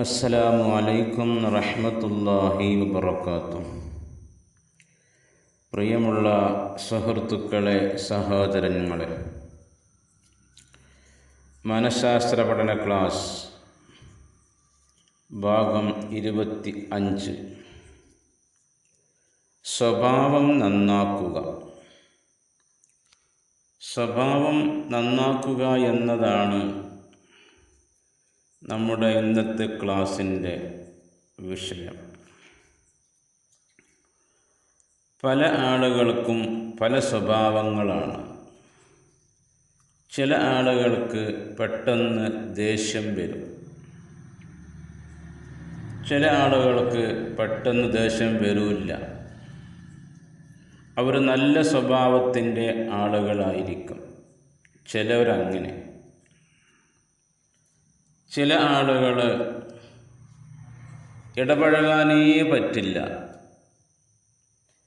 അസ്സലാമു അലൈക്കും റഹ്മത്തുല്ലാഹി വബർക്കാത്തു പ്രിയമുള്ള സുഹൃത്തുക്കളെ സഹോദരങ്ങളെ മനഃശാസ്ത്ര പഠന ക്ലാസ് ഭാഗം ഇരുപത്തി അഞ്ച് സ്വഭാവം നന്നാക്കുക. സ്വഭാവം നന്നാക്കുക എന്നതാണ് നമ്മുടെ ഇന്നത്തെ ക്ലാസിന്റെ വിഷയം. പല ആളുകൾക്കും പല സ്വഭാവങ്ങളാണ്. ചില ആളുകൾക്ക് പെട്ടെന്ന് ദേഷ്യം വരും. ചില ആളുകൾക്ക് പെട്ടെന്ന് ദേഷ്യം വരില്ല. അവർ നല്ല സ്വഭാവത്തിന്റെ ആളുകളായിരിക്കും. ചിലവരങ്ങനെ. ചില ആളുകൾ ഇടപഴകാനേ പറ്റില്ല.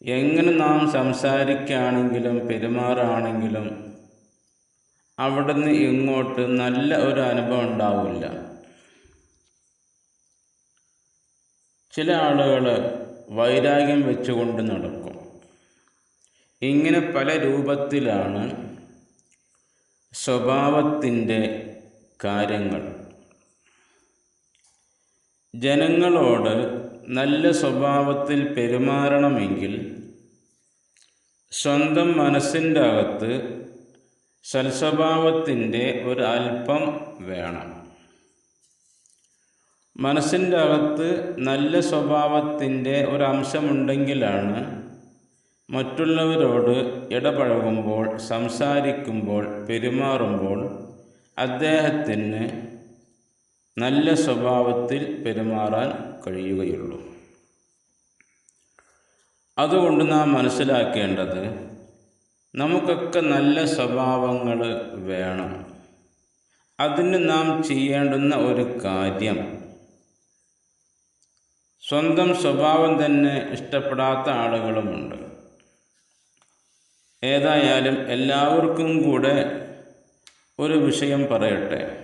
എങ്ങനെ നാം സംസാരിക്കുകയാണെങ്കിലും പെരുമാറുകയാണെങ്കിലും അവിടുന്ന് ഇങ്ങോട്ട് നല്ല ഒരു അനുഭവം ഉണ്ടാവില്ല. ചില ആളുകൾ വൈരാഗ്യം വെച്ചുകൊണ്ട് നടക്കും. ഇങ്ങനെ പല രൂപത്തിലാണ് സ്വഭാവത്തിന്റെ കാര്യങ്ങൾ. ജനങ്ങളോട് നല്ല സ്വഭാവത്തിൽ പെരുമാറണമെങ്കിൽ സ്വന്തം മനസ്സിന്റെ അകത്ത് സൽസ്വഭാവത്തിന്റെ ഒരു അല്പം വേണം. മനസ്സിന്റെ അകത്ത് നല്ല സ്വഭാവത്തിന്റെ ഒരംശമുണ്ടെങ്കിലാണ് മറ്റുള്ളവരോട് ഇടപഴകുമ്പോൾ സംസാരിക്കുമ്പോൾ പെരുമാറുമ്പോൾ അദ്ദേഹത്തിന് നല്ല സ്വഭാവത്തിൽ പെരുമാറാൻ കഴിയുകയുള്ളൂ. അതുകൊണ്ട് നാം മനസ്സിലാക്കേണ്ടത് നമുക്കൊക്കെ നല്ല സ്വഭാവങ്ങൾ വേണം. അതിന് നാം ചെയ്യേണ്ടുന്ന ഒരു കാര്യം സ്വന്തം സ്വഭാവം തന്നെ ഇഷ്ടപ്പെടാത്ത ആളുകളുമുണ്ട്. ഏതായാലും എല്ലാവർക്കും കൂടെ ഒരു വിഷയം പറയട്ടെ.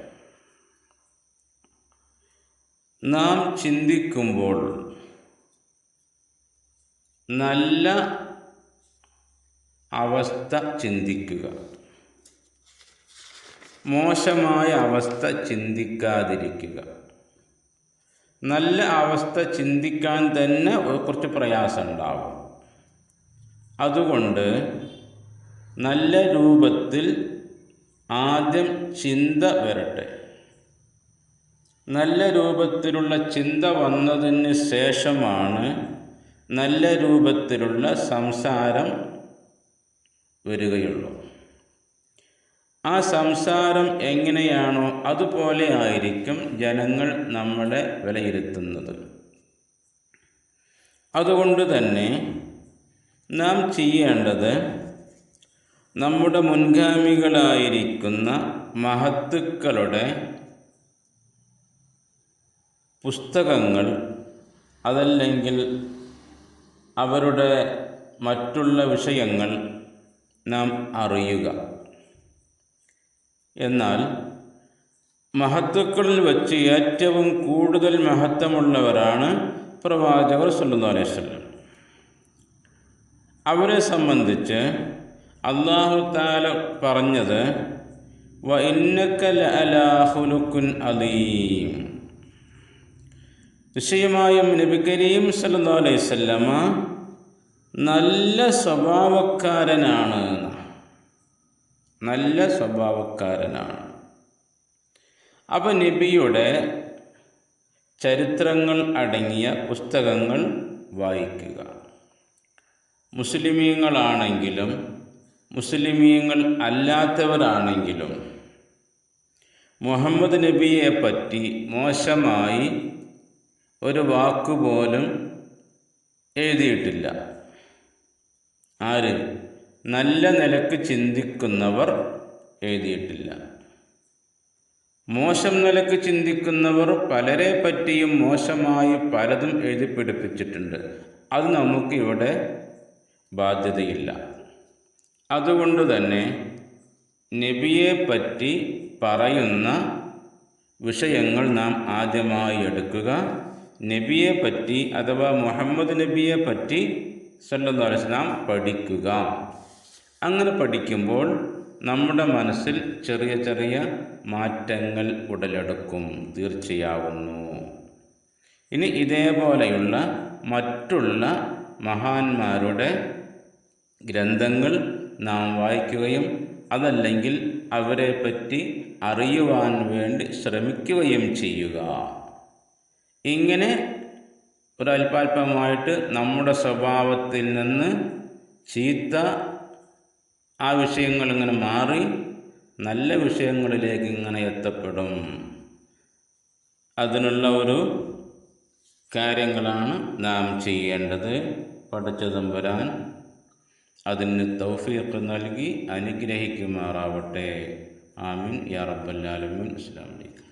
നാം ചിന്തിക്കുമ്പോൾ നല്ല അവസ്ഥ ചിന്തിക്കുക. മോശമായ അവസ്ഥ ചിന്തിക്കാതിരിക്കുക. നല്ല അവസ്ഥ ചിന്തിക്കാൻ തന്നെ കുറച്ച് പ്രയാസം ഉണ്ടാകും അതുകൊണ്ട് നല്ല രൂപത്തിൽ ആദ്യം ചിന്ത വരട്ടെ. നല്ല രൂപത്തിലുള്ള ചിന്ത വന്നതിന് ശേഷമാണ് നല്ല രൂപത്തിലുള്ള സംസാരം വരികയുള്ളൂ. ആ സംസാരം എങ്ങനെയാണോ അതുപോലെ ആയിരിക്കും ജനങ്ങൾ നമ്മളെ വിലയിരുത്തുന്നത്. അതുകൊണ്ട് തന്നെ നാം ചെയ്യേണ്ടത് നമ്മുടെ മുൻഗാമികളായിരിക്കുന്ന മഹത്തുക്കളുടെ പുസ്തകങ്ങൾ അതല്ലെങ്കിൽ അവരുടെ മറ്റുള്ള വിഷയങ്ങൾ നാം അറിയുക. എന്നാൽ മഹത്വക്കളിൽ വച്ച് ഏറ്റവും കൂടുതൽ മഹത്വമുള്ളവരാണ് പ്രവാചകർ സല്ലു അവരെ സംബന്ധിച്ച് അള്ളാഹു താല പറഞ്ഞത് വ ഇന്നക്കൽ അലാഹുലുക്കുൻ അലീം. നിശ്ചയമായും നബി കരീം സല്ലാ അലൈഹി സ്വല്ലമ നല്ല സ്വഭാവക്കാരനാണ്. നല്ല സ്വഭാവക്കാരനാണ്. അപ്പം നബിയുടെ ചരിത്രങ്ങൾ അടങ്ങിയ പുസ്തകങ്ങൾ വായിക്കുക. മുസ്ലിമീങ്ങളാണെങ്കിലും മുസ്ലിമീങ്ങൾ അല്ലാത്തവരാണെങ്കിലും മുഹമ്മദ് നബിയെ പറ്റി മോശമായി ഒരു വാക്കുപോലും എഴുതിയിട്ടില്ല. ആര്? നല്ല നിലയ്ക്ക് ചിന്തിക്കുന്നവർ എഴുതിയിട്ടില്ല. മോശം നിലയ്ക്ക് ചിന്തിക്കുന്നവർ പലരെ പറ്റിയും മോശമായി പലതും എഴുതി പിടിപ്പിച്ചിട്ടുണ്ട്. അത് നമുക്ക് ഇവിടെ ബാധ്യതയില്ല. അതുകൊണ്ട് തന്നെ നബിയെ പറ്റി പറയുന്ന വിഷയങ്ങൾ നാം ആദ്യമായി എടുക്കുക. നബിയെ പറ്റി അഥവാ മുഹമ്മദ് നബിയെ പറ്റി വസല്ലം പഠിക്കുക. അങ്ങനെ പഠിക്കുമ്പോൾ നമ്മുടെ മനസ്സിൽ ചെറിയ ചെറിയ മാറ്റങ്ങൾ ഉടലെടുക്കും. തീർച്ചയാവുന്നു. ഇനി ഇതേപോലെയുള്ള മറ്റുള്ള മഹാന്മാരുടെ ഗ്രന്ഥങ്ങൾ നാം വായിക്കുകയും അതല്ലെങ്കിൽ അവരെ പറ്റി അറിയുവാൻ വേണ്ടി ശ്രമിക്കുകയും ചെയ്യുക. ഇങ്ങനെ ഒരല്പാൽപമായിട്ട് നമ്മുടെ സ്വഭാവത്തിൽ നിന്ന് ചീത്ത ആ വിഷയങ്ങൾ ഇങ്ങനെ മാറി നല്ല വിഷയങ്ങളിലേക്ക് ഇങ്ങനെ എത്തപ്പെടും. അതിനുള്ള ഒരു കാര്യങ്ങളാണ് നാം ചെയ്യേണ്ടത്. പഠിച്ചതമ്പരാൻ അതിന് തൗഫീഖ് നൽകി അനുഗ്രഹിക്കുമാറാവട്ടെ. ആമീൻ. യാ റബ്ബല്ലാലമീൻ വലൈക്കും